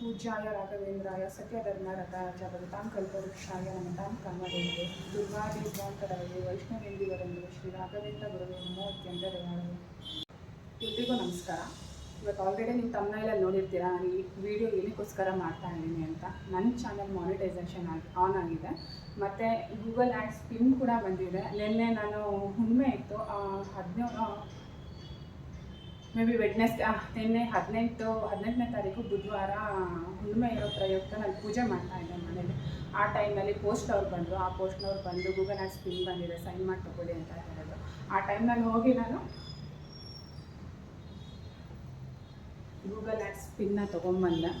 ಪೂಜ್ಯಾಯ ರಾಘವೇಂದ್ರಾಯ ಸತ್ಯಧರ್ಮರಥಾಚ ಭಗತಾಂ ಕಲ್ಪವೃಕ್ಷಾಯ ನಮತಾಂ ಕಾಮಧೇನವೇ ದುರ್ಗಾದೇವಾಂತರವೇ ವೈಷ್ಣವೇಂದಿವರೆಂದು ಶ್ರೀ ರಾಘವೇಂದ್ರ ಗುರುವೆ ದಯಾಳು ಎಲ್ರಿಗೂ ನಮಸ್ಕಾರ. ಇವತ್ತು ಆಲ್ರೆಡಿ ನೀವು ಎಲ್ಲ ನೋಡಿರ್ತೀರಾ ನಾನು ಈ ವಿಡಿಯೋ ಏನಕ್ಕೋಸ್ಕರ ಮಾಡ್ತಾ ಇದ್ದೀನಿ ಅಂತ. ನನ್ನ ಚಾನಲ್ ಮಾನಿಟೈಸೇಷನ್ ಆಗಿ ಆನ್ ಆಗಿದೆ. ಮತ್ತು ಗೂಗಲ್ ಆ್ಯಡ್ಸ್ ಪಿನ್ ಕೂಡ ಬಂದಿದೆ. ನಿನ್ನೆ ನಾನು ಹುಣ್ಣಿಮೆ ಇತ್ತು ಹದಿನೇಳು ಮೇ ಬಿ ವೆಡ್ನೆಸ್ ನಿನ್ನೆ ಹದಿನೆಂಟು, ಹದಿನೆಂಟನೇ ತಾರೀಕು ಬುಧವಾರ ಹುಣ್ಣಿಮೆ ಇರೋ ಪ್ರಯುಕ್ತ ನಾನು ಪೂಜೆ ಮಾಡ್ತಾ ಇದ್ದೆ ಮನೇಲಿ. ಆ ಟೈಮಲ್ಲಿ ಪೋಸ್ಟ್ ಅವ್ರು ಬಂದರು. ಆ ಪೋಸ್ಟ್ನವ್ರು ಬಂದು ಗೂಗಲ್ ಆ್ಯಡ್ಸ್ ಪಿನ್ ಬಂದಿದೆ. ಸೈನ್ ಮಾಡಿ ತಗೊಳ್ಳಿ ಅಂತ ಹೇಳಿದ್ರು. ಆ ಟೈಮ್ನಲ್ಲಿ ಹೋಗಿ ನಾನು ಗೂಗಲ್ ಆ್ಯಡ್ಸ್ ಪಿನ್ನ ತೊಗೊಂಬಂದೆ.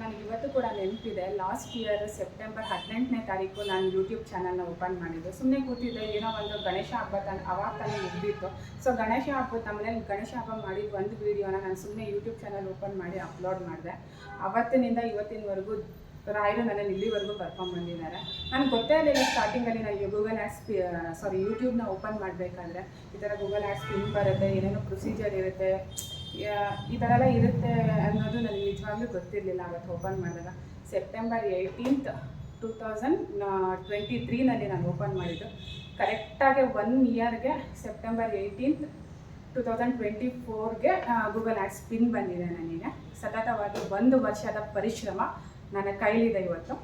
ನನಗೆ ಇವತ್ತು ಕೂಡ ನೆನಪಿದೆ ಲಾಸ್ಟ್ ಇಯರ್ ಸೆಪ್ಟೆಂಬರ್ ಹದಿನೆಂಟನೇ ತಾರೀಕು ನಾನು ಯೂಟ್ಯೂಬ್ ಚಾನಲ್ನ ಓಪನ್ ಮಾಡಿದ್ದು. ಸುಮ್ಮನೆ ಕೂತಿದ್ದೆ, ಏನೋ ಒಂದು ಗಣೇಶ ಹಬ್ಬ ತಾನು ಅವಾಗ ತಾನೇ ಮುಗ್ದಿತ್ತು. ಸೊ ಗಣೇಶ ಹಬ್ಬ ನಮ್ಮನೇಲಿ ಗಣೇಶ ಹಬ್ಬ ಮಾಡಿದ ಒಂದು ವೀಡಿಯೋನ ನಾನು ಸುಮ್ಮನೆ ಯೂಟ್ಯೂಬ್ ಚಾನಲ್ ಓಪನ್ ಮಾಡಿ ಅಪ್ಲೋಡ್ ಮಾಡಿದೆ. ಅವತ್ತಿನಿಂದ ಇವತ್ತಿನವರೆಗೂ ರಾಯರು ನನ್ನಲ್ಲಿ ಇಲ್ಲಿವರೆಗೂ ಕರ್ಕೊಂಡ್ಬಂದಿದ್ದಾರೆ ನನಗೆ ಗೊತ್ತೇ ಇರಲಿಲ್ಲ ಸ್ಟಾರ್ಟಿಂಗಲ್ಲಿ ನಾನು ಗೂಗಲ್ ಆ್ಯಪ್ಸ್ ಸಾರಿ ಯೂಟ್ಯೂಬ್ನ ಓಪನ್ ಮಾಡಬೇಕಾದ್ರೆ ಈ ಥರ ಗೂಗಲ್ ಆ್ಯಪ್ಸ್ ಪಿನ್ ಬರುತ್ತೆ, ಏನೇನೋ ಪ್ರೊಸೀಜರ್ ಇರುತ್ತೆ. ಈ ಥರ ಎಲ್ಲ ಇರುತ್ತೆ ಅನ್ನೋದು ನನಗೆ ನಿಜವಾಗ್ಲೂ ಗೊತ್ತಿರಲಿಲ್ಲ ಅವತ್ತು ಓಪನ್ ಮಾಡಿದಾಗ. September eighteenth two thousand twenty ತ್ರೀನಲ್ಲಿ ನಾನು ಓಪನ್ ಮಾಡಿದ್ದು. ಕರೆಕ್ಟಾಗಿ ಒನ್ ಇಯರ್ಗೆ September eighteenth two thousand twenty ಫೋರ್ಗೆ Google ads pin ಬಂದಿದೆ ನನಗೆ ಸತತವಾಗಿ ಒಂದು ವರ್ಷದ ಪರಿಶ್ರಮ ನನ್ನ ಕೈಲಿದೆ ಇವತ್ತು.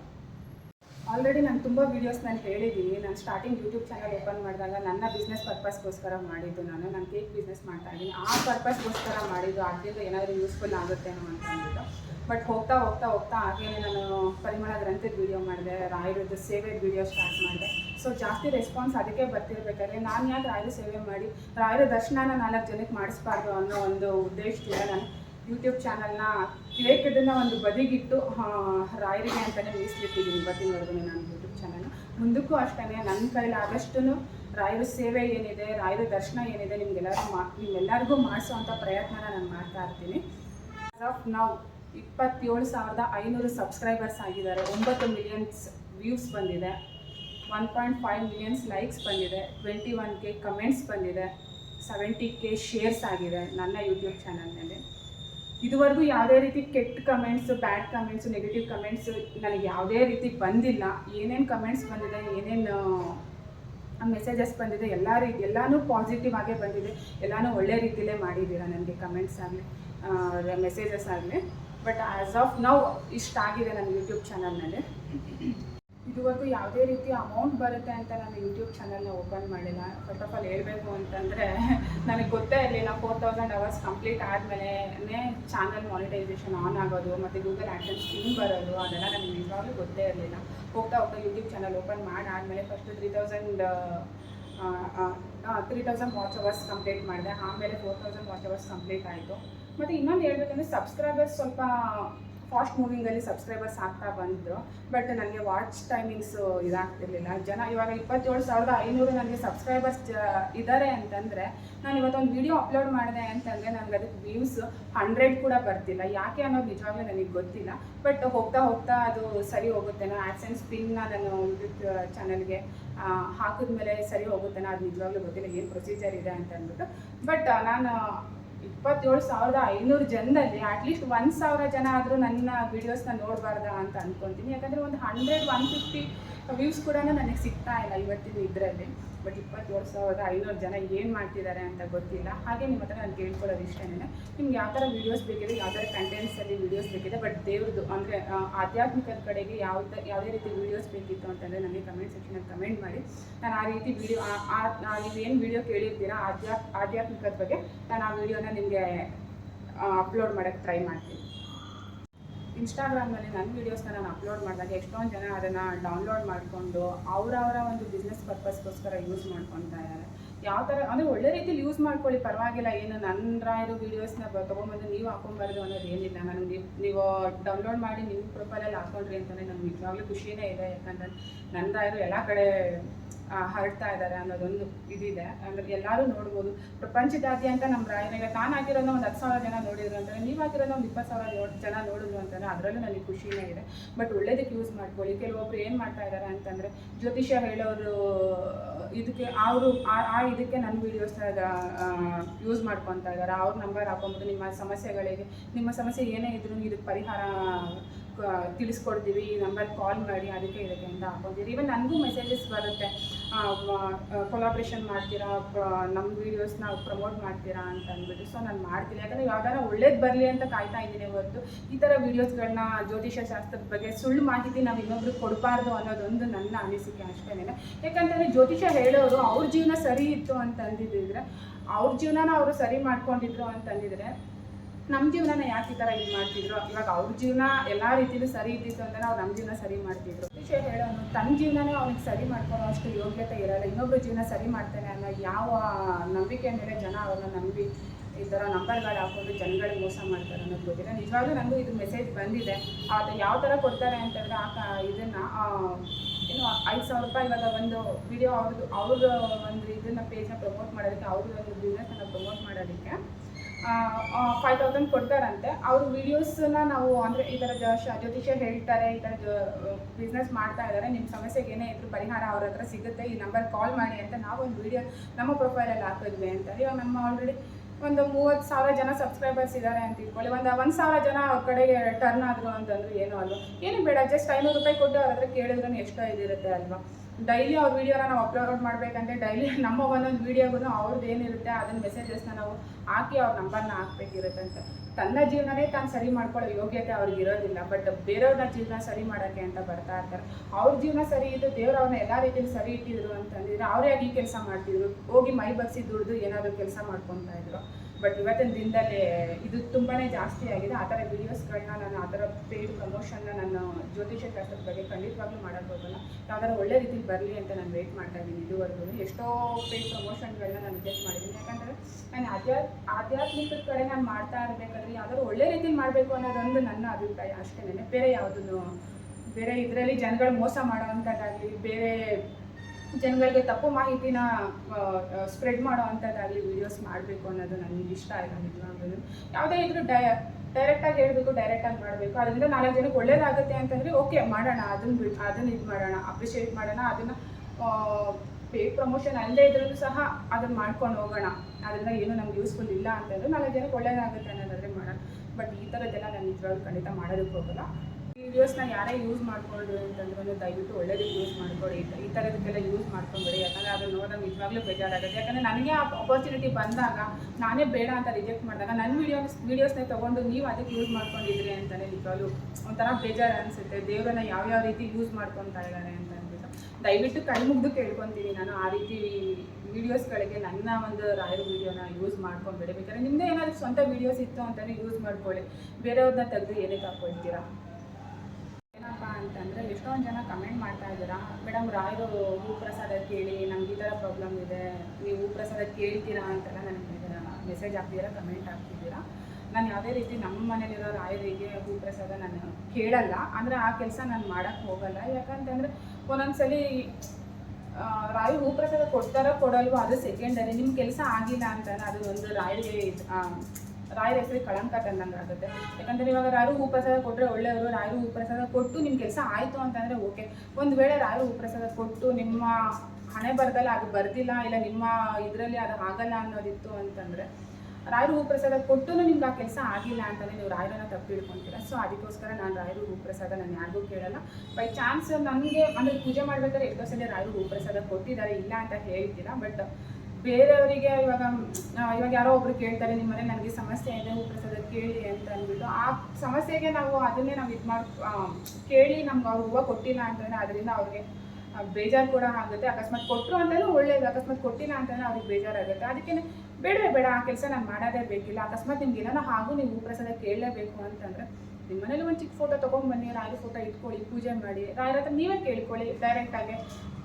ಆಲ್ರೆಡಿ ನಾನು ತುಂಬ ವೀಡಿಯೋಸ್ ನಾನು ಹೇಳಿದ್ದೀನಿ. ನಾನು ಸ್ಟಾರ್ಟಿಂಗ್ ಯೂಟ್ಯೂಬ್ ಚಾನಲ್ ಓಪನ್ ಮಾಡಿದಾಗ ನನ್ನ ಬಿಸ್ನೆಸ್ ಪರ್ಪಸ್ಗೋಸ್ಕರ ಮಾಡಿದ್ದು ನಾನು. ನಾನು ಕೇಕ್ ಬಿಸ್ನೆಸ್ ಮಾಡ್ತಾ ಇದ್ದೀನಿ. ಆ ಪರ್ಪಸ್ಗೋಸ್ಕರ ಮಾಡಿದ್ದು ಅದರಿಂದ ಏನಾದರೂ ಯೂಸ್ಫುಲ್ ಆಗುತ್ತೇನೋ ಅಂತ ಅಂದ್ಬಿಟ್ಟು. ಬಟ್ ಹೋಗ್ತಾ ಹೋಗ್ತಾ ಹೋಗ್ತಾ ಹಾಗೇನೆ ನಾನು ಪರಿಮಳ ಗ್ರಂಥದ ವೀಡಿಯೋ ಮಾಡಿದೆ, ರಾಯರದ್ದು ಸೇವೆ ವೀಡಿಯೋ ಸ್ಟಾರ್ಟ್ ಮಾಡಿದೆ. ಸೊ ಜಾಸ್ತಿ ರೆಸ್ಪಾನ್ಸ್ ಅದಕ್ಕೆ ಬರ್ತಿರ್ಬೇಕಾದ್ರೆ ನಾನು ಯಾಕೆ ರಾಯರ ಸೇವೆ ಮಾಡಿ, ರಾಯರ ದರ್ಶನನ ನಾಲ್ಕು ಜನಕ್ಕೆ ಮಾಡಿಸ್ಬಾರ್ದು ಅನ್ನೋ ಒಂದು ಉದ್ದೇಶದಿಂದ ನಾನು ಯೂಟ್ಯೂಬ್ ಚಾನಲ್ನ ಇದನ್ನ ಒಂದು ಬದಿಗಿಟ್ಟು ರಾಯರಿಗೆ ಅಂತಲೇ ಮೀಸಲಿಟ್ಟಿದ್ದೀನಿ ಇವತ್ತಿನವರೆಗೂ ನಾನು ಯೂಟ್ಯೂಬ್ ಚಾನಲ್ ಮುಂದಕ್ಕೂ ಅಷ್ಟೇ ನನ್ನ ಕೈಲಾದಷ್ಟು ರಾಯರ ಸೇವೆ ಏನಿದೆ, ರಾಯರ ದರ್ಶನ ಏನಿದೆ ನಿಮ್ಗೆಲ್ಲರಿಗೂ ಮಾ, ನಿಮ್ಮೆಲ್ಲರಿಗೂ ಮಾಡಿಸುವಂಥ ಪ್ರಯತ್ನನ ನಾನು ಮಾಡ್ತಾ ಇರ್ತೀನಿ. ಆಫ್ ನಾವು ಇಪ್ಪತ್ತೇಳು ಸಾವಿರದ ಐನೂರು ಸಬ್ಸ್ಕ್ರೈಬರ್ಸ್ ಆಗಿದ್ದಾರೆ. ಒಂಬತ್ತು ಮಿಲಿಯನ್ಸ್ ವ್ಯೂಸ್ ಬಂದಿದೆ. One point five millions likes ಬಂದಿದೆ. ಟ್ವೆಂಟಿ ಒನ್ ಕೆ ಕಮೆಂಟ್ಸ್ ಬಂದಿದೆ. ಸೆವೆಂಟಿ ಕೆ ಶೇರ್ಸ್ ಆಗಿದೆ ನನ್ನ ಯೂಟ್ಯೂಬ್ ಚಾನಲ್ನಲ್ಲಿ ಇದುವರೆಗೂ ಯಾವುದೇ ರೀತಿ ಕೆಟ್ಟ comments bad comments negative comments ನನಗೆ ಯಾವುದೇ ರೀತಿ ಬಂದಿಲ್ಲ. ಏನೇನು ಕಮೆಂಟ್ಸ್ ಬಂದಿದೆ, ಏನೇನು ಮೆಸೇಜಸ್ ಬಂದಿದೆ, ಎಲ್ಲ ರೀತಿ, ಎಲ್ಲನೂ ಪಾಸಿಟಿವ್ ಆಗೇ ಬಂದಿದೆ. ಎಲ್ಲನೂ ಒಳ್ಳೆ ರೀತಿಯಲ್ಲೇ ಮಾಡಿದ್ದೀರಾ ನನಗೆ ಕಮೆಂಟ್ಸ್ ಆಗಲಿ ಮೆಸೇಜಸ್ ಆಗಲಿ. ಬಟ್ ಆ್ಯಸ್ ಆಫ್ ನೌ ಇಷ್ಟ ಆಗಿದೆ ನನ್ನ ಯೂಟ್ಯೂಬ್ ಚಾನಲ್ನಲ್ಲಿ ಇದುವರೆಗೂ ಯಾವುದೇ ರೀತಿ ಅಮೌಂಟ್ ಬರುತ್ತೆ ಅಂತ ನಾನು ಯೂಟ್ಯೂಬ್ ಚಾನಲ್ನ ಓಪನ್ ಮಾಡಿಲ್ಲ ಫಸ್ಟ್ ಆಫ್ ಆಲ್ ಹೇಳಬೇಕು ಅಂತಂದರೆ ನನಗೆ ಗೊತ್ತೇ ಇರಲಿಲ್ಲ. ಫೋರ್ ತೌಸಂಡ್ ಅವರ್ಸ್ ಕಂಪ್ಲೀಟ್ ಆದಮೇಲೆ ಚಾನಲ್ ಮಾನಿಟೈಸೇಷನ್ ಆನ್ ಆಗೋದು, ಮತ್ತು ಗೂಗಲ್ ಆ್ಯಕ್ಷನ್ಸ್ ಸ್ಕೀಮ್ ಬರೋದು, ಅದೆಲ್ಲ ನನಗೆ ನಿಜವಾಗ್ಲೂ ಗೊತ್ತೇ ಇರಲಿಲ್ಲ. ಹೋಗ್ತಾ ಹೋಗ್ತಾ ಯೂಟ್ಯೂಬ್ ಚಾನಲ್ ಓಪನ್ ಮಾಡಾದಮೇಲೆ first three thousand three thousand watch hours complete ಮಾಡಿದೆ. ಆಮೇಲೆ four thousand watch hours complete ಆಯಿತು. ಮತ್ತು ಇನ್ನೊಂದು ಹೇಳ್ಬೇಕಂದ್ರೆ ಸಬ್ಸ್ಕ್ರೈಬರ್ಸ್ ಸ್ವಲ್ಪ ಫಾಸ್ಟ್ ಮೂವಿಂಗಲ್ಲಿ ಸಬ್ಸ್ಕ್ರೈಬರ್ಸ್ ಆಗ್ತಾ ಬಂದರು ಬಟ್ ನನಗೆ ವಾಚ್ ಟೈಮಿಂಗ್ಸು ಇದಾಗ್ತಿರ್ಲಿಲ್ಲ. ಜನ ಇವಾಗ ಇಪ್ಪತ್ತೇಳು ಸಾವಿರದ ಐನೂರು ನನಗೆ ಸಬ್ಸ್ಕ್ರೈಬರ್ಸ್ ಇದ್ದಾರೆ ಅಂತಂದರೆ, ನಾನು ಇವತ್ತೊಂದು ವಿಡಿಯೋ ಅಪ್ಲೋಡ್ ಮಾಡಿದೆ ಅಂತಂದರೆ ನನಗೆ ಅದಕ್ಕೆ ವ್ಯೂಸ್ ಹಂಡ್ರೆಡ್ ಕೂಡ ಬರ್ತಿಲ್ಲ. ಯಾಕೆ ಅನ್ನೋದು ನಿಜವಾಗ್ಲೂ ನನಗೆ ಗೊತ್ತಿಲ್ಲ. ಬಟ್ ಹೋಗ್ತಾ ಹೋಗ್ತಾ ಅದು ಸರಿ ಹೋಗುತ್ತೇನೋ ಆ್ಯಡ್ಸೆನ್ಸ್ ಪಿನ್ನ ನಾನು ಯೂಟ್ಯೂಬ್ ಚಾನಲ್ಗೆ ಹಾಕಿದ್ಮೇಲೆ ಸರಿ ಹೋಗುತ್ತೇನೋ ಅದು ನಿಜವಾಗ್ಲೂ ಗೊತ್ತಿಲ್ಲ. ಏನು ಪ್ರೊಸೀಜರ್ ಇದೆ ಅಂತ ಅಂದ್ಬಿಟ್ಟು ಬಟ್ ನಾನು ಇಪ್ಪತ್ತೇಳು ಸಾವಿರದ ಐನೂರು ಜನದಲ್ಲಿ ಅಟ್ಲೀಸ್ಟ್ ಒಂದು ಸಾವಿರ ಜನ ಆದರೂ ನನ್ನ ವೀಡಿಯೋಸ್ನ ನೋಡಬಾರ್ದ ಅಂತ ಅನ್ಕೊತೀನಿ. ಯಾಕಂದರೆ ಒಂದು ಹಂಡ್ರೆಡ್ ಒನ್ ಫಿಫ್ಟಿ ವ್ಯೂಸ್ ಕೂಡ ನನಗೆ ಸಿಗ್ತಾ ಇಲ್ಲ ಇವತ್ತಿನ ಇದರಲ್ಲಿ. ಬಟ್ ಇಪ್ಪತ್ತೇಳು ಸಾವಿರದ ಐನೂರು ಜನ ಏನು ಮಾಡ್ತಿದ್ದಾರೆ ಅಂತ ಗೊತ್ತಿಲ್ಲ. ಹಾಗೆ ನಿಮ್ಮ ಹತ್ರ ನಾನು ಕೇಳ್ಕೊಳ್ಳೋದು ಇಷ್ಟೇ ನಿಮ್ಗೆ ಯಾವ ಥರ ವೀಡಿಯೋಸ್ ಬೇಕಿದೆ, ಯಾವ ಥರ ಕಂಟೆಂಟ್ಸಲ್ಲಿ ವೀಡಿಯೋಸ್ ಬೇಕಿದೆ ಬಟ್ ದೇವ್ರದ್ದು ಅಂದರೆ ಆಧ್ಯಾತ್ಮಿಕದ ಕಡೆಗೆ ಯಾವ್ದು, ಯಾವುದೇ ರೀತಿ ವೀಡಿಯೋಸ್ ಬೇಕಿತ್ತು ಅಂತಂದರೆ ನನಗೆ ಕಮೆಂಟ್ ಸೆಕ್ಷನಲ್ಲಿ ಕಮೆಂಟ್ ಮಾಡಿ. ನಾನು ಆ ರೀತಿ ವೀಡಿಯೋ ನೀವೇನು ವೀಡಿಯೋ ಕೇಳಿರ್ತೀರಾ, ಆಧ್ಯಾತ್, ಆಧ್ಯಾತ್ಮಿಕದ ಬಗ್ಗೆ ನಾನು ಆ ವೀಡಿಯೋನ ನಿಮಗೆ ಅಪ್ಲೋಡ್ ಮಾಡೋಕ್ಕೆ ಟ್ರೈ ಮಾಡ್ತೀನಿ. ಇನ್ಸ್ಟಾಗ್ರಾಮ್ನಲ್ಲಿ ನನ್ನ ವೀಡಿಯೋಸ್ನ ನಾನು ಅಪ್ಲೋಡ್ ಮಾಡಿದಾಗ ಎಷ್ಟೊಂದು ಜನ ಅದನ್ನು ಡೌನ್ಲೋಡ್ ಮಾಡಿಕೊಂಡು ಅವರವರ ಒಂದು ಬಿಸ್ನೆಸ್ ಪರ್ಪಸ್ಗೋಸ್ಕರ ಯೂಸ್ ಮಾಡ್ಕೊತಾ ಇದ್ದಾರೆ ಯಾವ ಥರ ಅಂದರೆ ಒಳ್ಳೆ ರೀತಿಲಿ ಯೂಸ್ ಮಾಡ್ಕೊಳ್ಳಿ, ಪರವಾಗಿಲ್ಲ ಏನು ನನ್ನ ಇರೋ ವೀಡಿಯೋಸ್ನ ತೊಗೊಂಬಂದು ನೀವು ಹಾಕೊಂಬಾರ್ದು ಅನ್ನೋದು ಏನಿಲ್ಲ. ನನಗೆ ನೀವು ಡೌನ್ಲೋಡ್ ಮಾಡಿ ನಿಮ್ಮ ಪ್ರೊಫೈಲಲ್ಲಿ ಹಾಕೊಂಡ್ರಿ ಅಂತಲೇ ನನಗೆ ನಿಜವಾಗ್ಲೂ ಖುಷಿಯೇ ಇದೆ. ಯಾಕಂದರೆ ನನ್ನ ರಾಯರು ಎಲ್ಲ ಕಡೆ ಹರಡ್ತಾ ಇದ್ದಾರೆ ಅನ್ನೋದೊಂದು ಇದಿದೆ. ಅಂದರೆ ಎಲ್ಲರೂ ನೋಡ್ಬೋದು. ಪ್ರಪಂಚದಾದ್ಯಂತ ನಮ್ಮ ರಾಯನಿಗೆ ನಾನಾಗಿರೋದು ಒಂದು ಹತ್ತು ಸಾವಿರ ಜನ ನೋಡಿದ್ರು ಅಂತಂದರೆ ನೀವಾಗಿರೋದ ಒಂದು ಇಪ್ಪತ್ತು ಸಾವಿರ ಜನ ನೋಡಿದ್ರು ಅಂತಂದರೆ ಅದರಲ್ಲೂ ನನಗೆ ಖುಷಿನೇ ಇದೆ. ಬಟ್ ಒಳ್ಳೇದಕ್ಕೆ ಯೂಸ್ ಮಾಡ್ಕೊಳ್ಳಿ. ಕೆಲವೊಬ್ರು ಏನು ಮಾಡ್ತಾ ಇದ್ದಾರೆ ಅಂತಂದರೆ, ಜ್ಯೋತಿಷ್ಯ ಹೇಳೋರು, ಇದಕ್ಕೆ ಅವರು, ಆ ಇದಕ್ಕೆ ನನ್ನ ವೀಡಿಯೋಸ್ನ ಯೂಸ್ ಮಾಡ್ಕೊತಾ ಇದ್ದಾರೆ ಅವ್ರ ನಂಬರ್ ಹಾಕೊಂಡ್ಬಿಟ್ಟು ನಿಮ್ಮ ಸಮಸ್ಯೆಗಳಿಗೆ, ನಿಮ್ಮ ಸಮಸ್ಯೆ ಏನೇ ಇದ್ರೂ ಇದಕ್ಕೆ ಪರಿಹಾರ ತಿಳಿಸ್ಕೊಡ್ತೀವಿ. ಈ ನಂಬರ್ ಕಾಲ್ ಮಾಡಿ ಅದಕ್ಕೆ ಇದಕ್ಕೆ ಅಂತ ಹಾಕೊಂತೀರಿ ಇವನ್ ನನಗೂ ಮೆಸೇಜಸ್ ಬರುತ್ತೆ. ಕೊಲಾಬ್ರೇಷನ್ ಮಾಡ್ತೀರಾ ನಮ್ಮ ವೀಡಿಯೋಸ್ನ ಪ್ರಮೋಟ್ ಮಾಡ್ತೀರಾ ಅಂತ ಅಂದ್ಬಿಟ್ಟು. ಸೊ ನಾನು ಮಾಡ್ತೀನಿ. ಯಾಕಂದರೆ ಯಾವ್ದಾರ ಒಳ್ಳೇದು ಬರಲಿ ಅಂತ ಕಾಯ್ತಾ ಇದ್ದೀನಿ ಹೊರತು. ಈ ಥರ ವೀಡಿಯೋಸ್ಗಳನ್ನ ಜ್ಯೋತಿಷ್ಯ ಶಾಸ್ತ್ರದ ಬಗ್ಗೆ ಸುಳ್ಳು ಮಾಹಿತಿ ನಾವು ಇನ್ನೊಬ್ರಿಗೆ ಕೊಡಬಾರ್ದು ಅನ್ನೋದೊಂದು ನನ್ನ ಅನಿಸಿಕೆ ಅಷ್ಟೇ ಯಾಕಂತಂದರೆ ಜ್ಯೋತಿಷ ಹೇಳೋರು ಅವ್ರ ಜೀವನ ಸರಿ ಇತ್ತು ಅಂತ ಅಂದಿದ್ದಿದ್ರೆ ಅವ್ರ ಜೀವನನ ಅವರು ಸರಿ ಮಾಡ್ಕೊಂಡಿದ್ರು ಅಂತಂದಿದ್ರೆ ನಮ್ಮ ಜೀವನ ಯಾಕೆ ಈ ಥರ ಇದು ಮಾಡ್ತಿದ್ರು? ಇವಾಗ ಅವ್ರ ಜೀವನ ಎಲ್ಲ ರೀತಿಲೂ ಸರಿ ಇದ್ದಿತ್ತು ಅಂತ ಅವ್ರು ನಮ್ಮ ಜೀವನ ಸರಿ ಮಾಡ್ತಿದ್ರು. ವಿಷಯ ಹೇಳೋನು ತನ್ನ ಜೀವನನೇ ಅವ್ನಿಗೆ ಸರಿ ಮಾಡ್ಕೊಳ್ಳೋ ಅಷ್ಟು ಯೋಗ್ಯತೆ ಇರಲ್ಲ. ಇನ್ನೊಬ್ಬರ ಜೀವನ ಸರಿ ಮಾಡ್ತಾನೆ ಅನ್ನೋ ಯಾವ ನಂಬಿಕೆ ಮೇಲೆ ಜನ ಅವ್ರನ್ನ ನಂಬಿ ಈ ಥರ ನಂಬರ್ಗಳು ಹಾಕೊಂಡು ಜನಗಳಿಗೆ ಮೋಸ ಮಾಡ್ತಾರೆ ಅನ್ನೋದು ಗೊತ್ತಿಲ್ಲ. ನಿಜವಾಗ್ಲೂ ನನಗೂ ಇದು ಮೆಸೇಜ್ ಬಂದಿದೆ. ಅದು ಯಾವ ಥರ ಕೊಡ್ತಾರೆ ಅಂತಂದರೆ ಆ ಇದನ್ನ ಏನು, ಐದು ಸಾವಿರ ರೂಪಾಯಿ ಇವಾಗ ಒಂದು ವಿಡಿಯೋ ಅವ್ರದ್ದು ಅವ್ರದ್ದು ಒಂದು ಇದನ್ನು ಪೇಜ್ನ ಪ್ರಮೋಟ್ ಮಾಡೋದಕ್ಕೆ ಅವ್ರದ್ದು ಒಂದು ಬಿಸ್ನೆಸ್ನ ಪ್ರಮೋಟ್ ಮಾಡೋದಕ್ಕೆ ಫೈವ್ ತೌಸಂಡ್ ಕೊಡ್ತಾರಂತೆ. ಅವ್ರ ವೀಡಿಯೋಸನ್ನ ನಾವು ಅಂದರೆ ಈ ಥರ ಜ್ಯೋತಿಷ್ಯ ಹೇಳ್ತಾರೆ, ಈ ಥರ ಬಿಸ್ನೆಸ್ ಮಾಡ್ತಾ ಇದ್ದಾರೆ. ನಿಮ್ಮ ಸಮಸ್ಯೆಗೆ ಏನೇ ಇದ್ರೂ ಪರಿಹಾರ ಅವ್ರ ಹತ್ರ ಸಿಗುತ್ತೆ. ಈ ನಂಬರ್ ಕಾಲ್ ಮಾಡಿ ಅಂತ ನಾವು ಒಂದು ವಿಡಿಯೋ ನಮ್ಮ ಪ್ರೊಫೈಲಲ್ಲಿ ಹಾಕಿದ್ವಿ ಅಂತ. ಇವಾಗ ನಮ್ಮ ಆಲ್ರೆಡಿ ಒಂದು ಮೂವತ್ತು ಸಾವಿರ ಜನ ಸಬ್ಸ್ಕ್ರೈಬರ್ಸ್ ಇದ್ದಾರೆ ಅಂತ ಇಟ್ಕೊಳ್ಳಿ ಒಂದು ಒಂದು ಸಾವಿರ ಜನ ಅವ್ರ ಕಡೆಗೆ ಟರ್ನ್ ಆದರು ಅಂತಂದ್ರೆ ಏನು ಅಲ್ವಾ? ಏನು ಬೇಡ. ಜಸ್ಟ್ ಐನೂರು ರೂಪಾಯಿ ಕೊಟ್ಟು ಅವ್ರ ಹತ್ರ ಕೇಳಿದ್ರೂ ಎಷ್ಟೋ ಇದಿರುತ್ತೆ ಅಲ್ವಾ? ಡೈಲಿ ಅವ್ರ ವೀಡಿಯೋನ ನಾವು ಅಪ್ಲೋಡ್ ಮಾಡಬೇಕಂದ್ರೆ ಡೈಲಿ ನಮ್ಮ ಒಂದೊಂದು ವೀಡಿಯೋಗೂ ಅವ್ರದ್ದು ಏನಿರುತ್ತೆ, ಅದನ್ನ ಮೆಸೇಜಸ್ನ ನಾವು ಹಾಕಿ ಅವ್ರ ನಂಬರ್ನ ಅಂತ ತನ್ನ ಜೀವನನೇ ತಾನು ಸರಿ ಮಾಡ್ಕೊಳ್ಳೋ ಯೋಗ್ಯತೆ ಅವ್ರಿಗೆ ಇರೋದಿಲ್ಲ ಬಟ್ ಬೇರೆಯವ್ರನ್ನ ಜೀವನ ಸರಿ ಮಾಡೋಕ್ಕೆ ಅಂತ ಬರ್ತಾ ಇರ್ತಾರೆ. ಅವ್ರ ಜೀವನ ಸರಿ ಇದ್ದು ದೇವ್ರು ಅವ್ರನ್ನ ಎಲ್ಲ ರೀತಿಯಲ್ಲಿ ಸರಿ ಇಟ್ಟಿದ್ರು ಅಂತಂದಿದ್ರೆ ಅವರೇ ಆಗಿ ಕೆಲಸ ಮಾಡ್ತಿದ್ರು, ಹೋಗಿ ಮೈ ಬಗ್ಸಿ ದುಡ್ದು ಏನಾದರೂ ಕೆಲಸ ಮಾಡ್ಕೊತಾ ಇದ್ರು. ಬಟ್ ಇವತ್ತಿನ ದಿನದಲ್ಲಿ ಇದು ತುಂಬಾ ಜಾಸ್ತಿ ಆಗಿದೆ. ಆ ಥರ ವೀಡಿಯೋಸ್ಗಳನ್ನ ನಾನು ಪೇಡ್ ಪೇಯ್ಡ್ ಪ್ರಮೋಷನ್ನ ನಾನು ಜ್ಯೋತಿಷ ಶಾಸ್ತ್ರದ ಬಗ್ಗೆ ಖಂಡಿತವಾಗ್ಲೂ ಮಾಡೋಕ್ಕೆ ಹೋಗಲ್ಲ ಯಾವ್ದಾರ ಒಳ್ಳೆ ರೀತಿ ಬರಲಿ ಅಂತ ನಾನು ವೆಯ್ಟ್ ಮಾಡ್ತಾ ಇದ್ದೀನಿ ಇದುವರೆಗೂ. ಎಷ್ಟೋ ಪೇಯ್ಡ್ ಪ್ರಮೋಷನ್ಗಳನ್ನ ನಾನು ರಿಜೆಕ್ಟ್ ಮಾಡಿದ್ದೀನಿ. ಯಾಕಂದರೆ ನಾನು ಆಧ್ಯಾತ್ ಆಧ್ಯಾತ್ಮಿಕದ ಕಡೆ ನಾನು ಮಾಡ್ತಾ ಇರಬೇಕಾದ್ರೆ ಯಾವ್ದಾದ್ರು ಒಳ್ಳೆ ರೀತಿಲಿ ಮಾಡಬೇಕು ಅನ್ನೋದೊಂದು ನನ್ನ ಅಭಿಪ್ರಾಯ ಅಷ್ಟೇ ಬೇರೆ ಯಾವುದನ್ನು, ಬೇರೆ ಇದರಲ್ಲಿ ಜನಗಳು ಮೋಸ ಮಾಡೋವಂಥದ್ದಾಗಲಿ ಬೇರೆ ಜನಗಳಿಗೆ ತಪ್ಪು ಮಾಹಿತಿನ ಸ್ಪ್ರೆಡ್ ಮಾಡೋ ಅಂಥದ್ದಾಗಲಿ ವೀಡಿಯೋಸ್ ಮಾಡಬೇಕು ಅನ್ನೋದು ನನಗೆ ಇಷ್ಟ ಇಲ್ಲ ನಿಜವಾಗ್ಲೂ ಯಾವುದೇ ಇದ್ರೂ ಡೈ ಡೈರೆಕ್ಟಾಗಿ ಹೇಳಬೇಕು ಡೈರೆಕ್ಟಾಗಿ ಮಾಡಬೇಕು. ಅದರಿಂದ ನಾಲ್ಕು ಜನಕ್ಕೆ ಒಳ್ಳೇದಾಗುತ್ತೆ ಅಂತಂದರೆ ಓಕೆ ಮಾಡೋಣ, ಅದನ್ನ ಬಿಟ್ಟು ಅದನ್ನ ಇದು ಮಾಡೋಣ ಅಪ್ರಿಷಿಯೇಟ್ ಮಾಡೋಣ, ಅದನ್ನು ಪೇಡ್ ಪ್ರಮೋಷನ್ ಅಲ್ಲದೆ ಇದ್ರೂ ಸಹ ಅದನ್ನ ಮಾಡ್ಕೊಂಡು ಹೋಗೋಣ. ಅದರಿಂದ ಏನು ನಮ್ಗೆ ಯೂಸ್ಫುಲ್ ಇಲ್ಲ ಅಂತಂದ್ರೆ ನಾಲ್ಕು ಜನಕ್ಕೆ ಒಳ್ಳೇದಾಗುತ್ತೆ ಅನ್ನೋದಾದ್ರೆ ಮಾಡೋಣ. ಬಟ್ ಈ ಥರದ್ದೆಲ್ಲ ನಾನು ನಿಜವಾಗ್ಲೂ ಖಂಡಿತ ಮಾಡೋದಕ್ಕೆ ಹೋಗಲ್ಲ. ವೀಡಿಯೋಸ್ನ ಯಾರೇ ಯೂಸ್ ಮಾಡ್ಕೊಂಡ್ರು ಅಂತಂದ್ರೆ ದಯವಿಟ್ಟು ಒಳ್ಳೇದಕ್ಕೆ ಯೂಸ್ ಮಾಡ್ಕೊಳ್ಳಿ ಈ- ಥರದಕ್ಕೆಲ್ಲ ಯೂಸ್ ಮಾಡ್ಕೊಂಬೇಡಿ. ಯಾಕಂದರೆ ಅದನ್ನು ನೋಡೋದು ನಿಜವಾಗ್ಲೂ ಬೇಜಾರಾಗುತ್ತೆ. ಯಾಕಂದರೆ ನನಗೆ ಆ ಅಪರ್ಚುನಿಟಿ ಬಂದಾಗ ನಾನೇ ಬೇಡ ಅಂತ ರಿಜೆಕ್ಟ್ ಮಾಡಿದಾಗ ನನ್ನ ವೀಡಿಯೋಸ್ ವೀಡಿಯೋಸ್ನೇ ತೊಗೊಂಡು ನೀವು ಅದಕ್ಕೆ ಯೂಸ್ ಮಾಡ್ಕೊಂಡಿದ್ರಿ ಅಂತಲೇ ನಿಜವಾಗ್ಲೂ ಒಂಥರ ಬೇಜಾರು ಅನಿಸುತ್ತೆ. ದೇವರನ್ನ ಯಾವ್ಯಾವ ರೀತಿ ಯೂಸ್ ಮಾಡ್ಕೊತಾ ಇದ್ದಾರೆ ಅಂತ ಅಂದ್ಬಿಟ್ಟು ದಯವಿಟ್ಟು ಕೈ ಕೇಳ್ಕೊತೀನಿ ನಾನು ಆ ರೀತಿ ವೀಡಿಯೋಸ್ಗಳಿಗೆ ನನ್ನ ಒಂದು ರಾಯಲ್ ವೀಡಿಯೋನ ಯೂಸ್ ಮಾಡ್ಕೊಂಬೇಡಿ. ಬೇಕಾದ್ರೆ ನಿಮ್ಮದೇ ಏನಾದರೂ ಸ್ವಂತ ವೀಡಿಯೋಸ್ ಇತ್ತು ಅಂತಲೇ ಯೂಸ್ ಮಾಡ್ಕೊಳ್ಳಿ. ಬೇರೆಯವ್ರನ್ನ ತೆಗೆದು ಏನಕ್ಕೆ ಹಾಕ್ಕೊಳ್ತೀರಾ ಏನಪ್ಪ ಅಂತಂದರೆ ಎಷ್ಟೊಂದು ಜನ ಕಮೆಂಟ್ ಮಾಡ್ತಾ ಇದ್ದೀರಾ? ಮೇಡಮ್, ರಾಯರು ಹೂ ಪ್ರಸಾದ ಕೇಳಿ, ನಮ್ಗೆ ಈ ಥರ ಪ್ರಾಬ್ಲಮ್ ಇದೆ, ನೀವು ಹೂ ಪ್ರಸಾದ ಕೇಳ್ತೀರಾ? ಅಂತೆಲ್ಲ ನನಗೆ ಮೆಸೇಜ್ ಹಾಕ್ತಿದ್ದೀರಾ ಕಮೆಂಟ್ ಹಾಕ್ತಿದ್ದೀರಾ. ನಾನು ಯಾವುದೇ ರೀತಿ ನಮ್ಮ ಮನೇಲಿರೋ ರಾಯರಿಗೆ ಹೂ ಪ್ರಸಾದ ನಾನು ಕೇಳಲ್ಲ. ಅಂದರೆ ಆ ಕೆಲಸ ನಾನು ಮಾಡೋಕ್ಕೆ ಹೋಗಲ್ಲ. ಯಾಕಂತಂದರೆ ಒಂದೊಂದ್ಸಲಿ ಸಲ ರಾಯರು ಹೂ ಪ್ರಸಾದ ಕೊಡ್ತಾರೋ ಕೊಡಲ್ವೋ, ಅದು ಸೆಕೆಂಡರಿ ನಿಮ್ಮ ಕೆಲಸ ಆಗಿಲ್ಲ ಅಂತಂದ್ರೆ ಅದು ಒಂದು ರಾಯರಿಗೆ ರಾಯರ ಹೆಸರಿಗೆ ಕಳಂಕ ತಂದಂಗೆ ಆಗುತ್ತೆ ಯಾಕಂದರೆ ಇವಾಗ ರಾಯರು ಉಪ್ರಸಾದ ಪ್ರಸಾದ ಕೊಟ್ಟರೆ ಒಳ್ಳೆಯವರು, ರಾಯರು ಹೂ ಪ್ರಸಾದ ಕೊಟ್ಟು ನಿಮ್ಮ ಕೆಲಸ ಆಯಿತು ಅಂತಂದರೆ ಓಕೆ. ಒಂದು ವೇಳೆ ರಾಯರು ಹೂ ಪ್ರಸಾದ ಕೊಟ್ಟು ನಿಮ್ಮ ಹಣೆ ಬರದಲ್ಲ, ಅದು ಬರ್ದಿಲ್ಲ, ಇಲ್ಲ ನಿಮ್ಮ ಇದರಲ್ಲಿ ಅದು ಆಗಲ್ಲ ಅನ್ನೋದಿತ್ತು ಅಂತಂದರೆ, ರಾಯರು ಉಪ್ರಸಾದ ಪ್ರಸಾದ ಕೊಟ್ಟು ನಿಮ್ಗೆ ಆ ಕೆಲಸ ಆಗಿಲ್ಲ ಅಂತಂದರೆ ನೀವು ರಾಯರನ್ನ ತಪ್ಪು ಹಿಡ್ಕೊಂತೀರ? ಸೊ ಅದಕ್ಕೋಸ್ಕರ ನಾನು ರಾಯರು ಹೂ ಪ್ರಸಾದ ನಾನು ಯಾರಿಗೂ ಕೇಳಲ್ಲ. ಬೈ ಚಾನ್ಸ್ ನನಗೆ ಅಂದರೆ ಪೂಜೆ ಮಾಡ್ಬೇಕಾದ್ರೆ ಎಷ್ಟೋ ಸಲ ರಾಯರು ಹೂ ಪ್ರಸಾದ ಕೊಟ್ಟಿದ್ದಾರೆ, ಇಲ್ಲ ಅಂತ ಹೇಳ್ತೀರಾ ಬಟ್ ಬೇರೆಯವರಿಗೆ ಇವಾಗ ಇವಾಗ ಯಾರೋ ಒಬ್ರು ಕೇಳ್ತಾರೆ, ನಿಮ್ಮ ಮನೆ ನನಗೆ ಸಮಸ್ಯೆ ಇದೆ ಪ್ರಸಾದ ಕೇಳಿ ಅಂತ ಅಂದ್ಬಿಟ್ಟು, ಆ ಸಮಸ್ಯೆಗೆ ನಾವು ಅದನ್ನೇ ನಾವು ಇದು ಮಾಡಿ ಕೇಳಿ ನಮ್ಗೆ ಅವ್ರು ಹೂವು ಕೊಟ್ಟಿಲ್ಲ ಅಂತಂದರೆ ಅದರಿಂದ ಅವ್ರಿಗೆ ಬೇಜಾರು ಕೂಡ ಆಗುತ್ತೆ. ಅಕಸ್ಮಾತ್ ಕೊಟ್ಟರು ಅಂತಲೂ ಒಳ್ಳೇದು, ಅಕಸ್ಮಾತ್ ಕೊಟ್ಟಿಲ್ಲ ಅಂತಂದ್ರೆ ಅವ್ರಿಗೆ ಬೇಜಾರಾಗುತ್ತೆ. ಅದಕ್ಕೆ ಬೇಡವೇ ಬೇಡ, ಆ ಕೆಲಸ ನಾನು ಮಾಡೋದೇ ಬೇಕಿಲ್ಲ. ಅಕಸ್ಮಾತ್ ನಿಮ್ಗೆ ಏನಾರ ಹಾಗೂ ನೀವು ಪ್ರಸಾದ ಕೇಳಲೇಬೇಕು ಅಂತಂದರೆ ನಿಮ್ಮ ಮನೇಲಿ ಒಂದು ಚಿಕ್ಕ ಫೋಟೋ ತೊಗೊಂಡ್ಬನ್ನಿ ರಾಯರ ಫೋಟೋ ಇಟ್ಕೊಳ್ಳಿ, ಪೂಜೆ ಮಾಡಿ. ರಾಯರ ಹತ್ರ ನೀವೇ ಕೇಳ್ಕೊಳ್ಳಿ ಡೈರೆಕ್ಟಾಗಿ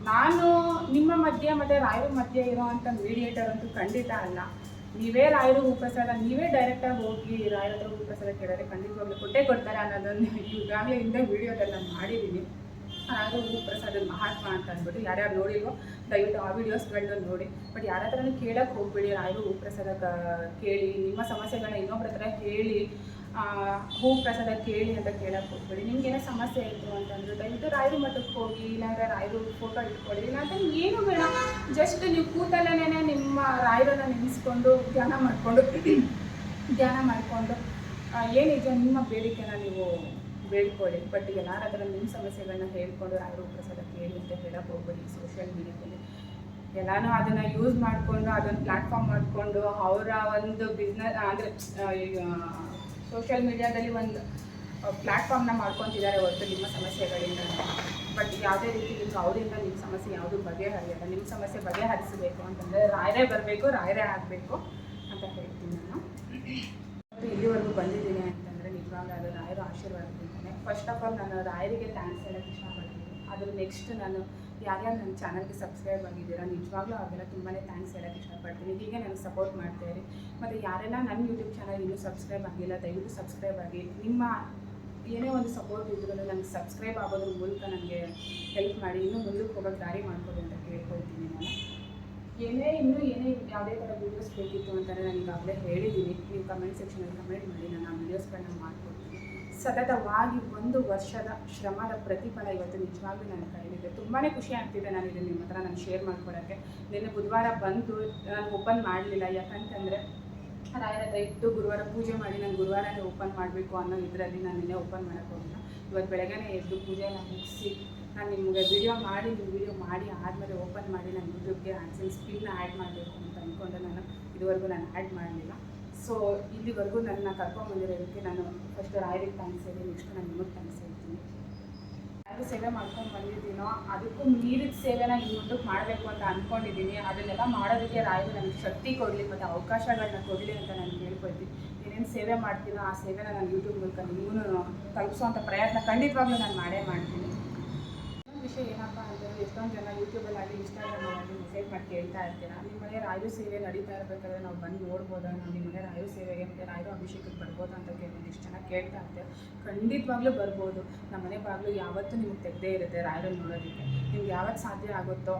ನಾನು ನಿಮ್ಮ ಮಧ್ಯೆ ಮತ್ತು ರಾಯರ ಮಧ್ಯೆ ಇರೋವಂಥ ಮೀಡಿಯೇಟರ್ ಅಂತೂ ಖಂಡಿತ ಅಲ್ಲ. ನೀವೇ ರಾಯರು ಹೂ ನೀವೇ ಡೈರೆಕ್ಟಾಗಿ ಹೋಗಿ ರಾಯರ ಹತ್ರ ಹೂ ಪ್ರಸಾದ ಕೇಳಿದ್ರೆ ಖಂಡಿತವಾಗ್ಲೂ ಕೊಟ್ಟೇ ಕೊಡ್ತಾರೆ ಅನ್ನೋದನ್ನು ಈಗಾಗಲೇ ಹಿಂದೆ ವೀಡಿಯೋದಲ್ಲಿ ನಾನು ಮಾಡಿದ್ದೀನಿ. ರಾಯರು ಹೂ ಮಹತ್ವ ಮಹಾತ್ಮ ಅಂತ ಅಂದ್ಬಿಟ್ಟು ಯಾರ್ಯಾರು ನೋಡಿಲ್ವೋ, ದಯವಿಟ್ಟು ಆ ವೀಡಿಯೋಸ್ಗಳನ್ನ ನೋಡಿ. ಬಟ್ ಯಾರ ಹತ್ರನೂ ಕೇಳಕ್ಕೆ ಹೋಗ್ಬೇಡಿ, ರಾಯರು ಹೂ ಪ್ರಸಾದ ಕ- ಕೇಳಿ, ನಿಮ್ಮ ಸಮಸ್ಯೆಗಳನ್ನ ಇನ್ನೊಬ್ರ ಹತ್ರ ಕೇಳಿ ಹೂ ಪ್ರಸಾದ ಕೇಳಿ ಅಂತ ಕೇಳಕ್ಕೆ ಹೋಗ್ಬೇಡಿ. ನಿಮ್ಗೆ ಏನೋ ಸಮಸ್ಯೆ ಇತ್ತು ಅಂತಂದ್ರೆ ದಯವಿಟ್ಟು ರಾಯರು ಮಠಕ್ಕೆ ಹೋಗಿ ಇಲ್ಲಾಂದ್ರೆ ರಾಯರು ಫೋಟೋ ಇಟ್ಕೊಳ್ಳಿ. ಇಲ್ಲಾಂದ್ರೆ ಏನು ಬೇಡ. ಜಸ್ಟ್ ನೀವು ಕೂತಲ್ಲೇ ನಿಮ್ಮ ರಾಯರನ್ನ ನೆನೆಸ್ಕೊಂಡು ಧ್ಯಾನ ಮಾಡಿಕೊಂಡು ಧ್ಯಾನ ಮಾಡಿಕೊಂಡು ಏನಿದೆ ನಿಮ್ಮ ಬೇಡಿಕೆನ ನೀವು ಬೇಡ್ಕೊಳ್ಳಿ. ಬಟ್ ಎಲ್ಲರ ಹತ್ರ ನಿಮ್ಮ ಸಮಸ್ಯೆಗಳನ್ನ ಹೇಳ್ಕೊಂಡು ರಾಯರು ಪ್ರಸಾದ ಕೇಳಿ ಅಂತ ಹೇಳಕ್ಕೆ ಹೋಗ್ಬೇಡಿ ಸೋಷಿಯಲ್ ಮೀಡಿಯಾದಲ್ಲಿ ಎಲ್ಲಾನು ಅದನ್ನು ಯೂಸ್ ಮಾಡಿಕೊಂಡು, ಅದನ್ನು ಪ್ಲ್ಯಾಟ್ಫಾರ್ಮ್ ಮಾಡಿಕೊಂಡು, ಅವರ ಒಂದು ಬಿಸ್ನೆಸ್ ಅಂದರೆ ಸೋಷಿಯಲ್ ಮೀಡಿಯಾದಲ್ಲಿ ಒಂದು ಪ್ಲ್ಯಾಟ್ಫಾರ್ಮ್ನ ಮಾಡ್ಕೊತಿದ್ದಾರೆ ಹೊರತು ನಿಮ್ಮ ಸಮಸ್ಯೆಗಳಿಂದ. ಬಟ್ ಯಾವುದೇ ರೀತಿ ನಿಮ್ಗೆ ಅವರಿಂದ ನಿಮ್ಮ ಸಮಸ್ಯೆ ಯಾವುದು ಬಗೆಹರಿಯಲ್ಲ. ನಿಮ್ಮ ಸಮಸ್ಯೆ ಬಗೆಹರಿಸಬೇಕು ಅಂತಂದರೆ ರಾಯರೇ ಬರಬೇಕು, ರಾಯರೇ ಆಗಬೇಕು ಅಂತ ಹೇಳ್ತೀನಿ ನಾನು. ಮತ್ತು ಇಲ್ಲಿವರೆಗೂ ಬಂದಿದ್ದೀನಿ ಅಂತಂದರೆ ನಿಜವಾಗ್ಲೂ ಅದು ರಾಯರ ಆಶೀರ್ವಾದ ಫಸ್ಟ್ ಆಫ್ ಆಲ್ ನಾನು ರಾಯರಿಗೆ ಥ್ಯಾಂಕ್ಸ್ ಹೇಳೋಕ್ಕೆ ಇಷ್ಟಪಡ್ತೀನಿ. ಅದ್ರ ನೆಕ್ಸ್ಟ್ ನಾನು ಯಾರ್ಯಾರು ನನ್ನ ಚಾನಲ್ಗೆ ಸಬ್ಸ್ಕ್ರೈಬ್ ಆಗಿದ್ದೀರಾ, ನಿಜವಾಗ್ಲೂ ಅವೆಲ್ಲ ತುಂಬಾ ಥ್ಯಾಂಕ್ಸ್ ಹೇಳೋಕ್ಕೆ ಇಷ್ಟಪಡ್ತೀನಿ. ಹೀಗೆ ನನಗೆ ಸಪೋರ್ಟ್ ಮಾಡ್ತಾ ಮತ್ತು ಯಾರೆಲ್ಲ ನನ್ನ ಯೂಟ್ಯೂಬ್ ಚಾನಲ್ ಇನ್ನೂ ಸಬ್ಸ್ಕ್ರೈಬ್ ಆಗಿಲ್ಲ, ದಯವಿಟ್ಟು ಸಬ್ಸ್ಕ್ರೈಬ್ ಆಗಿ. ನಿಮ್ಮ ಏನೇ ಒಂದು ಸಪೋರ್ಟ್ ಇದ್ರೂ ನನಗೆ ಸಬ್ಸ್ಕ್ರೈಬ್ ಆಗೋದ್ರ ಮೂಲಕ ನನಗೆ ಹೆಲ್ಪ್ ಮಾಡಿ, ಇನ್ನೂ ಮುಂದಕ್ಕೆ ಹೋಗೋಕ್ಕೆ ದಾರಿ ಮಾಡ್ಕೋದು ಅಂತ ಕೇಳ್ಕೊಳ್ತೀನಿ ನಾನು. ಏನೇ ಇನ್ನೂ ಏನೇ ಯಾವುದೇ ಥರ ವೀಡಿಯೋಸ್ ಬೇಕಿತ್ತು ಅಂತಾರೆ ನಾನು ಈಗಾಗಲೇ ಹೇಳಿದ್ದೀನಿ. ನೀವು ಕಮೆಂಟ್ ಸೆಕ್ಷನಲ್ಲಿ ಕಮೆಂಟ್ ಮಾಡಿ, ನಾನು ಆ ವೀಡಿಯೋಸ್ಗಳನ್ನ ಮಾಡ್ಕೊಡ್ತೀನಿ. ಸತತವಾಗಿ ಒಂದು ವರ್ಷದ ಶ್ರಮದ ಪ್ರತಿಫಲ ಇವತ್ತು ನಿಜವಾಗ್ಲೂ ನನ್ನ ಕೈಲಿದೆ ತುಂಬಾ ಖುಷಿ ಆಗ್ತಿದೆ ನಾನು ಇದನ್ನು ನಿಮ್ಮ ಹತ್ರ ನಾನು ಶೇರ್ ಮಾಡ್ಕೊಳ್ಳೋಕ್ಕೆ ನಿನ್ನೆ ಬುಧವಾರ ಬಂತು ನಾನು ಓಪನ್ ಮಾಡಲಿಲ್ಲ, ಯಾಕಂತಂದರೆ ರಾಯರ ಹತ್ರ ಇಟ್ಟು ಗುರುವಾರ ಪೂಜೆ ಮಾಡಿ ನಾನು ಗುರುವಾರನೇ ಓಪನ್ ಮಾಡಬೇಕು ಅನ್ನೋ ಇದರಲ್ಲಿ ನಾನು ನಿನ್ನೆ ಓಪನ್ ಮಾಡೋಕ್ಕೆ ಹೋಗಿಲ್ಲ. ಇವತ್ತು ಬೆಳಗ್ಗೆನೇ ಎದ್ದು ಪೂಜೆನ ಮುಗಿಸಿ ನಾನು ನಿಮಗೆ ವಿಡಿಯೋ ಮಾಡಿ, ನೀವು ವಿಡಿಯೋ ಮಾಡಿ ಆದಮೇಲೆ ಓಪನ್ ಮಾಡಿ ನಾನು ಯೂಟ್ಯೂಬ್ಗೆ ಆ್ಯಡ್ಸೆನ್ಸ್ ಪಿನ್ ಆ್ಯಡ್ ಮಾಡಬೇಕು ಅಂತ ಅಂದ್ಕೊಂಡು ನಾನು. ಇದುವರೆಗೂ ನಾನು ಆ್ಯಡ್ ಮಾಡಲಿಲ್ಲ. ಸೊ ಇಲ್ಲಿವರೆಗೂ ನನ್ನ ಕರ್ಕೊಂಬಂದಿರೋದಕ್ಕೆ ನಾನು ಫಸ್ಟ್ ರಾಯರಿಗೆ ಥ್ಯಾಂಕ್ಸ್ ಹೇಳಿ ನೆಕ್ಸ್ಟ್ ನಾನು ನಿಮಗೆ ಥ್ಯಾಂಕ್ಸ್ ಹೇಳ್ತೀನಿ. ಯಾರು ಸೇವೆ ಮಾಡ್ಕೊಂಡು ಬಂದಿದ್ದೀನೋ, ಅದಕ್ಕೂ ಮೀರಿದ ಸೇವೆನ ಇನ್ನು ಮಾಡಬೇಕು ಅಂತ ಅಂದ್ಕೊಂಡಿದ್ದೀನಿ ಅದನ್ನೆಲ್ಲ ಮಾಡೋದಕ್ಕೆ ರಾಯರು ನನಗೆ ಶಕ್ತಿ ಕೊಡಲಿ ಮತ್ತು ಅವಕಾಶಗಳನ್ನ ಕೊಡಲಿ ಅಂತ ನಾನು ಕೇಳ್ಕೊಳ್ತೀನಿ. ಏನೇನು ಸೇವೆ ಮಾಡ್ತೀನೋ, ಆ ಸೇವೆನ ನಾನು ಯೂಟ್ಯೂಬ್ ಮೂಲಕ ನಿಮಗೂ ತಲುಪಿಸೋವಂಥ ಪ್ರಯತ್ನ ಖಂಡಿತವಾಗ್ಲೂ ನಾನು ಮಾಡೇ ಮಾಡ್ತೀನಿ. ವಿಷಯ ಏನಪ್ಪ ಅಂತಂದರೆ ಎಷ್ಟೊಂದು ಜನ ಯೂಟ್ಯೂಬಲ್ಲಿ ಆಗಲಿ ಇನ್ಸ್ಟಾಗ್ರಾಮಲ್ಲಿ ಮೆಸೇಜ್ ಮಾಡಿ ಕೇಳ್ತಾ ಇರ್ತೀರ? ನಿಮ್ಮ ಮನೆ ರಾಯು ಸೇವೆ ನಡೀತಾ ಇರಬೇಕಾದ್ರೆ ನಾವು ಬಂದು ನೋಡ್ಬೋದಾ? ನಾವು ನಿಮ್ಮ ಮನೆ ರಾಯು ಸೇವೆಗೆ ಮತ್ತು ರಾಯರು ಅಭಿಷೇಕಕ್ಕೆ ಬರ್ಬೋದಾ ಅಂತ ಇಷ್ಟು ಜನ ಕೇಳ್ತಾ ಇರ್ತೀವಿ ಖಂಡಿತವಾಗ್ಲೂ ಬರ್ಬೋದು. ನಮ್ಮ ಮನೆ ಬಾಗಿಲು ಯಾವತ್ತೂ ನಿಮ್ಗೆ ತೆಗ್ದೇ ಇರುತ್ತೆ ರಾಯರನ್ನು ನೋಡೋದಕ್ಕೆ. ನಿಮ್ಗೆ ಯಾವತ್ತು ಸಾಧ್ಯ ಆಗುತ್ತೋ,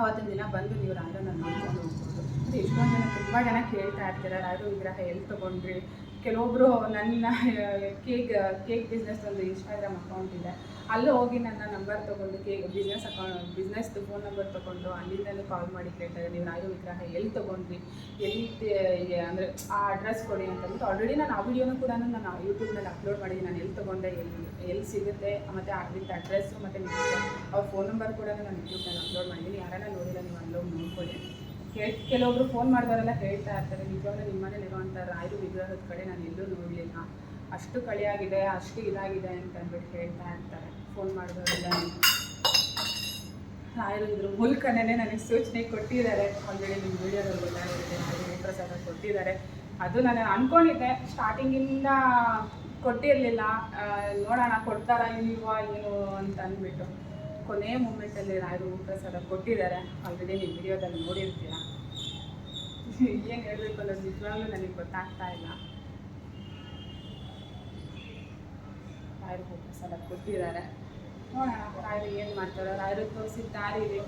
ಅವತ್ತಿನ ದಿನ ಬಂದು ನೀವು ರಾಯರನ್ನು ನೋಡ್ಕೊಂಡು ಹೋಗ್ಬೋದು. ಎಷ್ಟೊಂದು ಜನ ತುಂಬ ಜನ ಕೇಳ್ತಾ ಇರ್ತೀರ, ರಾಯರು ವಿಗ್ರಹ ಎಲ್ಲಿ ತೊಗೊಂಡ್ರಿ? ಕೆಲವೊಬ್ಬರು ನನ್ನ, ಕೇಕ್ ಕೇಕ್ ಬಿಸ್ನೆಸ್ ಒಂದು ಇನ್ಸ್ಟಾಗ್ರಾಮ್ ಅಕೌಂಟ್ ಇದೆ. ಅಲ್ಲೂ ಹೋಗಿ ನನ್ನ ನಂಬರ್ ತೊಗೊಂಡು ಕೇ ಬಿಸ್ನೆಸ್ ಅಕೌಂಟ್ ಬಿಸ್ನೆಸ್ದು ಫೋನ್ ನಂಬರ್ ತೊಗೊಂಡು ಅಲ್ಲಿಂದಲೂ ಕಾಲ್ ಮಾಡಿ ಕೇಳ್ತಾರೆ. ನೀವು ರಾಯರು ವಿಗ್ರಹ ಎಲ್ಲಿ ತೊಗೊಂಡ್ರಿ? ಎಲ್ಲಿ ಅಂದರೆ ಆ ಅಡ್ರೆಸ್ ಕೊಡಿ ಅಂತಂದ್ಬಿಟ್ಟು ಆಲ್ರೆಡಿ ನಾನು ಆ ವಿಡಿಯೋನು ಕೂಡ ನಾನು ಯೂಟ್ಯೂಬ್ನಲ್ಲಿ ಅಪ್ಲೋಡ್ ಮಾಡಿದ್ದೀನಿ. ನಾನು ಎಲ್ಲಿ ತೊಗೊಂಡೆ, ಎಲ್ಲಿ ಎಲ್ಲಿ ಸಿಗುತ್ತೆ, ಮತ್ತು ವಿತ್ ಅಡ್ರೆಸ್ಸು ಮತ್ತು ಅವ್ರ ಫೋನ್ ನಂಬರ್ ಕೂಡ ನಾನು ಯೂಟ್ಯೂಬ್ನಲ್ಲಿ ಅಪ್ಲೋಡ್ ಮಾಡಿದ್ದೀನಿ. ಯಾರನ್ನ ನೋಡಿಲ್ಲ ನೀವು ಅಲ್ಲೋಗಿ ನೋಡ್ಕೊಳ್ಳಿ. ಕೇಳ್ ಕೆಲವೊಬ್ರು ಫೋನ್ ಮಾಡಿದವರೆಲ್ಲ ಹೇಳ್ತಾ ಇರ್ತಾರೆ, ನಿಜವಾಗ್ಲೂ ನಿಮ್ಮ ಮನೇಲಿರುವಂಥ ರಾಯರು ವಿಗ್ರಹದ ಕಡೆ ನಾನು ಎಲ್ಲೂ ನೋಡಲಿಲ್ಲ. ಅಷ್ಟು ಕಳೆಯಾಗಿದೆ, ಅಷ್ಟು ಇದಾಗಿದೆ ಅಂತ ಅಂದ್ಬಿಟ್ಟು ಹೇಳ್ತಾ ಇರ್ತಾರೆ. ಫೋನ್ ಮಾಡಿದವರೆಲ್ಲ. ಇದ್ರ ಮೂಲಕನೇ ನನಗೆ ಸೂಚನೆ ಕೊಟ್ಟಿದ್ದಾರೆ. ಆಲ್ರೆಡಿ ನಿಮ್ಮ ವಿಡಿಯೋದಲ್ಲಿ ಗೊತ್ತಾಗಿದೆ ರಾಯರು ಪ್ರಸಾದ ಕೊಟ್ಟಿದ್ದಾರೆ. ಅದು ನಾನು ಅಂದ್ಕೊಂಡಿದ್ದೆ ಸ್ಟಾರ್ಟಿಂಗಿಂದ ಕೊಟ್ಟಿರಲಿಲ್ಲ. ನೋಡೋಣ ಕೊಡ್ತಾರಾ ಇಲ್ವಾ, ಏನು ಅಂತ ಅಂದ್ಬಿಟ್ಟು. ಕೊನೆಯ ಮೂಮೆಂಟಲ್ಲಿ ರಾಯರು ಪ್ರಸಾದ ಕೊಟ್ಟಿದ್ದಾರೆ. ಆಲ್ರೆಡಿ ನೀವು ವಿಡಿಯೋದಲ್ಲಿ ನೋಡಿರ್ತೀರ. ಏನು ಹೇಳಬೇಕು ಅನ್ನೋದು ನಿಜವಾಗ್ಲೂ ನನಗೆ ಗೊತ್ತಾಗ್ತಾ ಇಲ್ಲ. ಪ್ರಸಾದ ಕೊಟ್ಟಿದ್ದಾರೆ. ನೋಡೋಣ ರಾಯರು ಏನು ಮಾಡ್ತಾರೋ ರಾಯರು ತೋರಿಸಿದ ದಾರಿ ಇದೆ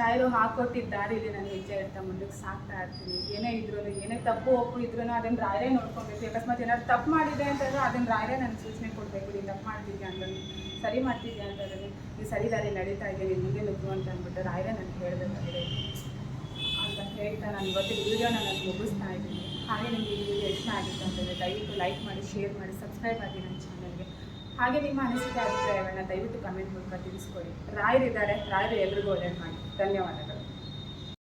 ರಾಯರು ಹಾಕೊಟ್ಟಿದ್ದ ಇದೆ ನಾನು ಹೆಜ್ಜೆ ಇಡ್ತಾ ಮುಂದಕ್ಕೆ ಸಾಕ್ತಾ ಇರ್ತೀನಿ. ಏನೇ ಇದ್ರೂ ಏನೇ ತಪ್ಪು ಒಪ್ಪು ಇದ್ರೂ ಅದನ್ನು ರಾಯರೇ ನೋಡ್ಕೊಬೇಕು. ಅಕಸ್ಮಾತ್ ಏನಾದ್ರು ತಪ್ಪು ಮಾಡಿದೆ ಅಂತಂದ್ರೆ ಅದನ್ನು ರಾಯರೇ ನನಗೆ ಸೂಚನೆ ಕೊಡಬೇಕು. ನೀನು ತಪ್ಪು ಮಾಡ್ತಿದ್ಯಾ ಅಂತಂದು ಸರಿ ಮಾಡ್ತಿದ್ಯಾ ಅಂತಂದ್ರೆ ನೀವು ಸರಿ ದಾರಿ ನಡೀತಾ ಇದೆಯಾ ನೀನು ಮುಂದೆ ನುಗ್ಗು ಅಂತ ಅಂದ್ಬಿಟ್ಟು ರಾಯರೇ ನನಗೆ ಹೇಳಬೇಕಾಗಿದೆ. ಅಂತ ಹೇಳ್ತಾ ನಾನು ಇವತ್ತಿನ ವೀಡಿಯೋನ ನಾನು ಮುಗಿಸ್ತಾ ಇದ್ದೀನಿ. ಹಾಗೆ ನಿಮಗೆ ಈ ವಿಡಿಯೋ ಇಷ್ಟ ಆಗಿತ್ತು ಅಂತಂದರೆ ದಯವಿಟ್ಟು ಲೈಕ್ ಮಾಡಿ ಶೇರ್ ಮಾಡಿ ಸಬ್ಸ್ಕ್ರೈಬ್ ಆಗಿ ನನ್ನ ಚಾನಲ್ಗೆ ಹಾಗೆ ನಿಮ್ಮ ಅನಿಸಿಕೆ ಅಭಿಪ್ರಾಯಗಳನ್ನ ದಯವಿಟ್ಟು ಕಮೆಂಟ್ ಮೂಲಕ ತಿಳಿಸ್ಕೊಡಿ. ರಾಯರಿದ್ದಾರೆ. ರಾಯರು ಎಲ್ರಿಗೂ ಒಳ್ಳೇದು ಮಾಡಿ ಧನ್ಯವಾದಗಳು.